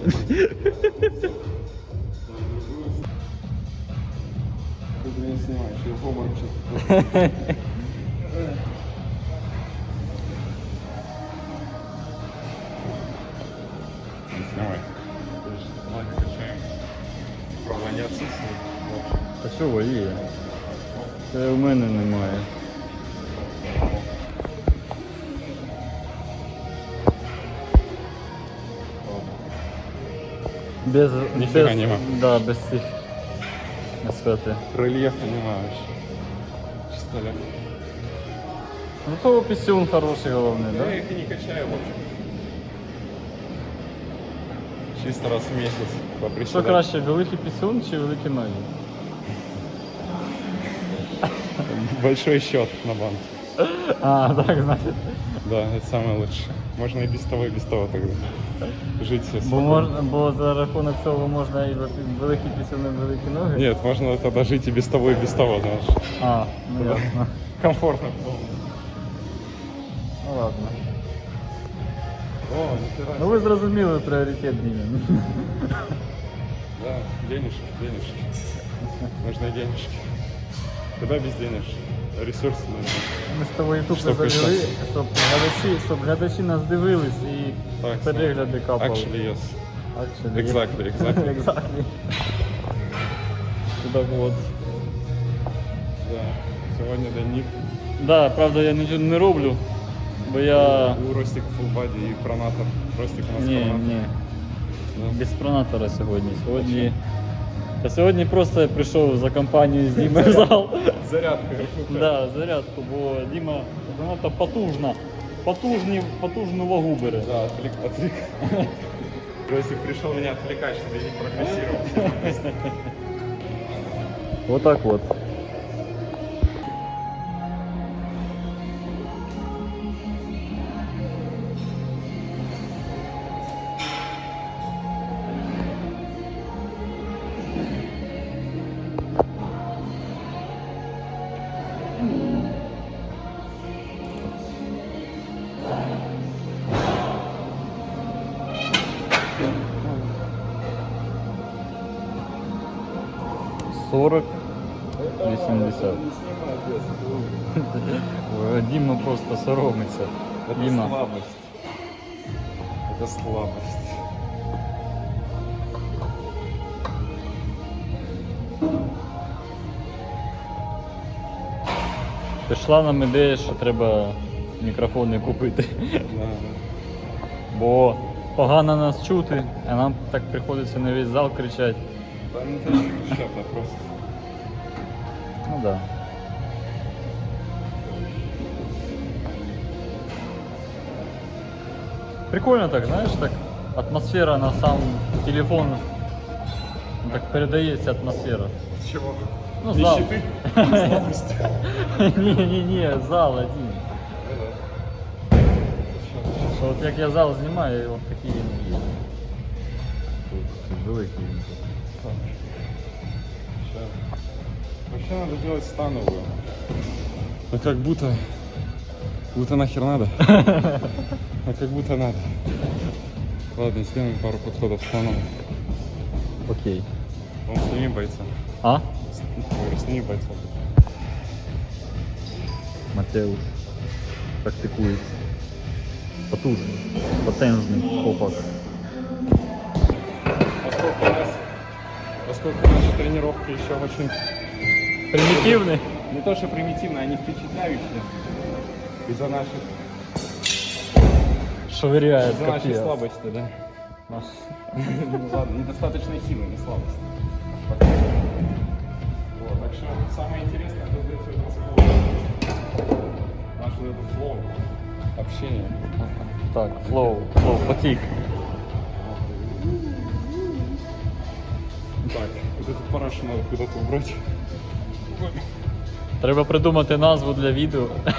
Ты меня снимаешь, я. Не снимай. Ноги качаем. Права не отсутствует. Та чого є? Це у мене немає. Без, Ніфіга без, нема. да, без цих насвяти. Рельефа нема вообще. Что ли? Зато пісюн хороший головний, Я да? их и не качаю, в общем. Чисто раз в месяц Що поприседать. краще, великий пісюн чи великі ноги? Большой счет на банк. А, так, значить. Да, это самое лучшее. Можно и без того, и без того тогда. Жить себе Бо, спокойно. можна, бо за рахунок цього можна і великі пісюни, великі ноги. Нет, можно тогда жить и без того, и без того, знаешь. А, ну Да. ясно. Комфортно. Ну ладно. О, нифига Ну ви зрозуміли пріоритет Дімін. Да, денежки, денежки. Нужны денежки. Куда без денежек? Ресурсы нужны. Ми з тобою ютуб Щоб завели, писати. щоб глядачі, щоб глядачі нас дивились і Так, перегляди капали. Actually, yes. Actually. Exactly, exactly. exactly. Куда вот. Да. Сегодня Даник. Да, правда, я нічого не роблю, бо я. У Ростик фулбаді і пронатор. Ростик у нас Ні, пронатор. ні. Да. Без пронатора сьогодні. Сьогодні. Та сьогодні просто я прийшов за компанією з Дімою в зал. Зарядка. Да, зарядку, бо Діма занадто потужна. Потужні, потужну вагу бере. Да, отвлек. отвлек. Ростик пришел меня отвлекать, чтобы я не прогрессировал. Вот так вот. Сорок. 80. Ой, Діма просто соромиться. Это Діма. слабость. Это слабость. Пішла нам ідея, що треба мікрофони купити. Бо погано нас чути, а нам так приходиться на весь зал кричати. Да, ну это не кричат, а просто. Ну да. Прикольно так, знаешь, так атмосфера на сам телефон ну, так передається атмосфера. Чего? Ну, зал. Нищеты? Слабости? Ні-ні-ні, зал один. Що от як я зал знімаю, і от такі він є. Великий він. Ща. Вообще надо делать становую. Ну как будто... Будто нахер надо. А как будто надо. Ладно, сделаем пару подходов становых. Окей. Он сними бойца. А? Сними бойца. Матеус практикується. Потужний, потенжний хлопак Поскольку у нас... Поскольку наши тренировки еще очень... Примітивний? Не то, что примитивные, они впечатляющие. Из-за наших... Швыряє Из-за нашей капець. слабости, да. Наш. Ну ладно, недостаточной силы, не слабость. Вот, так что самое интересное, это будет все это Наш вот этот флоу, общение. Так, флоу, флоу, потік. Так, вот эту парашу надо куда-то убрать. Треба придумати назву для відео. Да,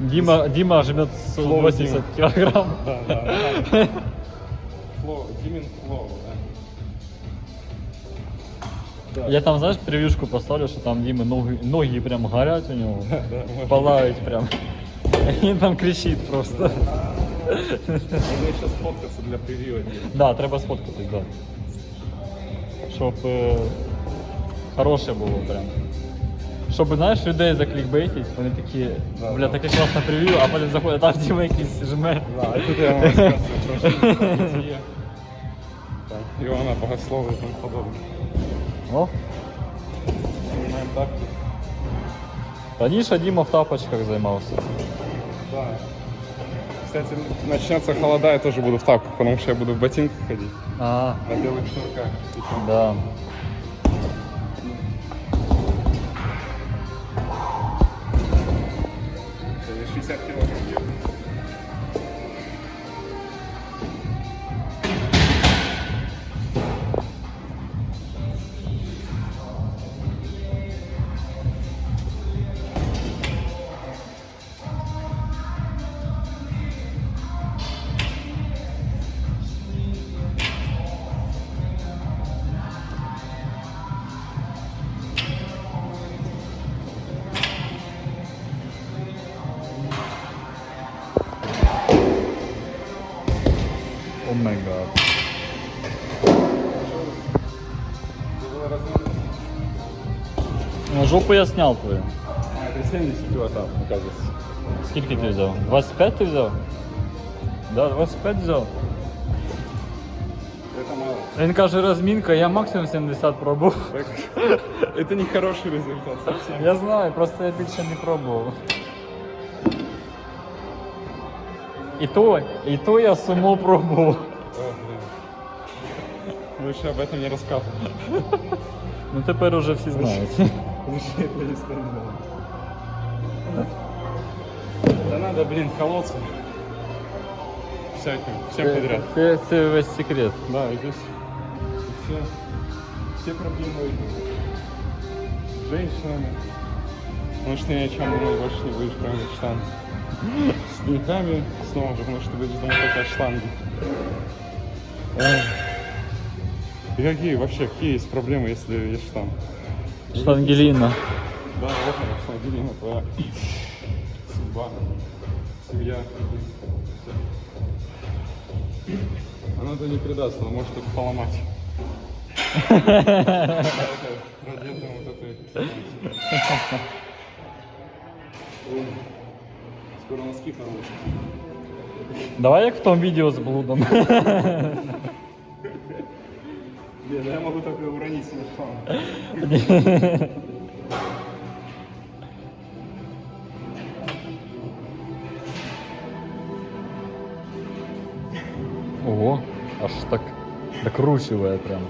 Діма, Діма жмет Флоу 180 Діма. кілограм. да, да. да. Флоу, Димин флоу, да. Да. Я там, знаєш, прев'юшку поставлю, що там Діми ноги, ноги прям горять у нього. Да, да, может. Палають прям. Він там кричить просто. Можно еще сфоткаться для превью отдельно. Да, треба сфоткатись, да. Щоб е, хороше було прям. Щоб, знаєш, людей заклікбейтить, вони такі, Да, бля, да. таке класне прев'ю, а потім заходять, а там Діма якийсь жме. Да, а тут я вам жизнь, про бытие. Там, Богослова и тому подобное. О, Вспоминаем так. раніше Діма в тапочках займався. Да. Кстати, начнется холода, я тоже буду в тапках, потому что я буду в ботинках ходить, А, на белых шнурках. Да. О май гад. Было размер- Ну, жопу я снял твою. А, это 70 килограмм, оказывается. Скільки ти взяв? 25 ти взяв? Да, 25 взяв. Это мало. Він каже, розмінка, я максимум 70 пробував. Так, Это не хороший результат совсем. Я знаю, просто я більше не пробував. І то, і то я сумо пробував. О, блин. Лучше об этом не рассказывай. Ну тепер уже всі знають. Лучше это не вспоминать. Да надо, блин, колоться. Всяким, всем подряд. Це, це весь секрет. Да, и здесь все, все проблемы с женщинами. Потому что ни о чем думать больше не будешь, кроме штанг. С деньгами снова же, потому что ты будешь думать только о. И какие вообще, какие есть проблемы, если есть штанг? Штангеліна. Да, вот она, Ангелина, твоя судьба, семья. Она то не предаст, она может только поломать. Ради этого вот это и Ой, Скоро носки порвут. Давай як в тому відео з блудом. Не, да я могу только уронить телефон. Ого, аж так докручиває прям.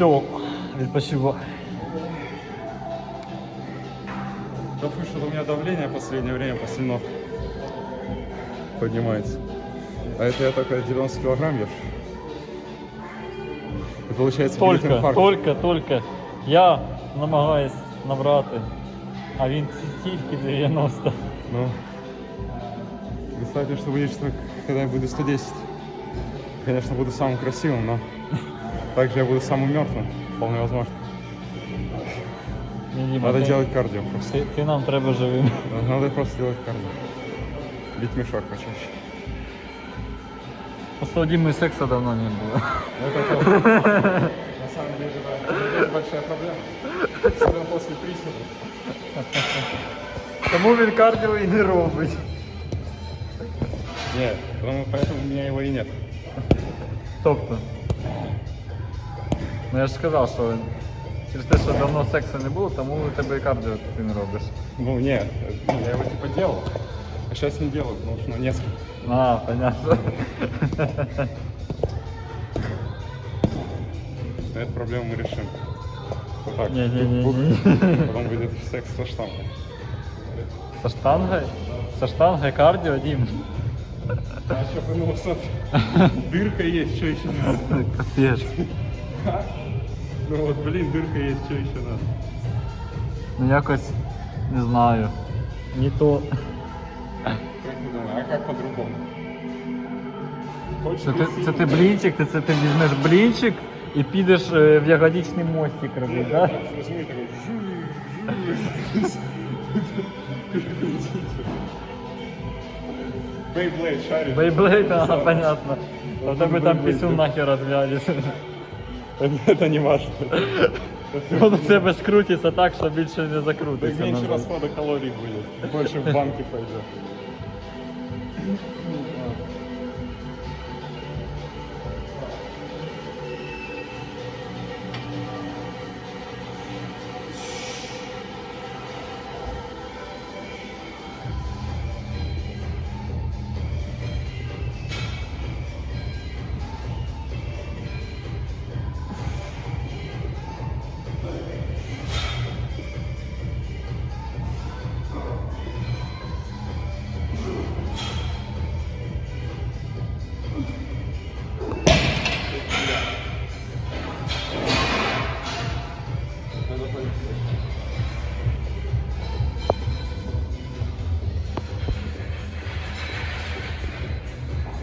Все, відпочивай. Да слушай, у меня давление в последнее время после ног поднимается. А это я только 90 килограмм ешь. И получается будет Только, инфаркт. только, только. Я намагаюсь набрати, а він тільки 90. Ну, представьте, что будет, что когда я буду 110. Конечно, буду самым красивым, но также я буду самым мертвым. Вполне возможно. Ні, Діма, Надо ти, делать кардио просто. ти, ти нам треба живим. Надо просто делать кардио. Бить мешок почаще. Просто у Діми секса давно не було. Это тоже. На самом деле, да. Это есть большая проблема. Особенно после приседа. Тому він кардіо і не робить. Нет, потому, поэтому у меня его и нет. Тобто. Ну я ж сказав, що через те, що давно сексу не було, тому у тебе і кардіо ти не робиш. Ну, нет, ну, я его типа делал. А сейчас не делаю, потому что ну, несколько. А, понятно. Но эту проблему мы решим. Вот так. Не-не-не-не. Бух, Потом будет секс со штампом. Со штангой? Со штангой кардио, Дим. А еще ну, смотри, дырка есть, что еще надо? Капец. Ну вот, блин, дырка есть, что еще надо? Ну якось не знаю. Не то. Как ты думаешь, а как по-другому? Хочешь Це ти, це ти блінчик, ти, це ти візьмеш блінчик і підеш е, в ягодичний мостик робити, Да, так? так, возьми такой. Бейблейд шаришь? Бейблейд, ага, понятно. А в тебе там пісюн нахер розв'ялись. Это не важно. Воно в тебе скрутиться так, що більше не Так закрутиться. меньше назад. расхода калорий будет. Больше в банке пойдет.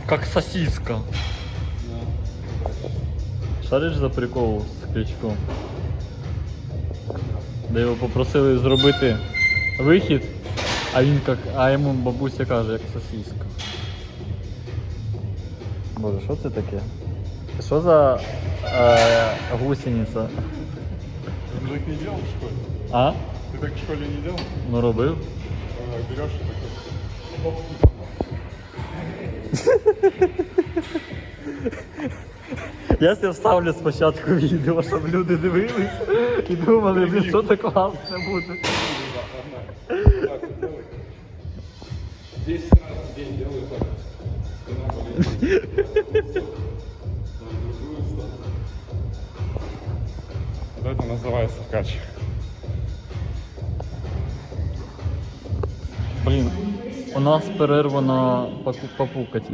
Как сосиска. Шариш за прикол з крючком. Де його попросили зробити вихід, а він як, а йому бабуся каже, як сосиска. Боже, що це таке? Це що за е, гусениця? Ты так не делал в школе? А? Ты так в школе не делал? Ну робив. А, Берешь и такой. оп. Я себе вставлю спочатку відео, щоб люди дивились і думали, блін, що це класне буде. Так вот делай. 10 раз в день делай так. Спина болит. Вот это называется кач. Блін, у нас перерва на попукать.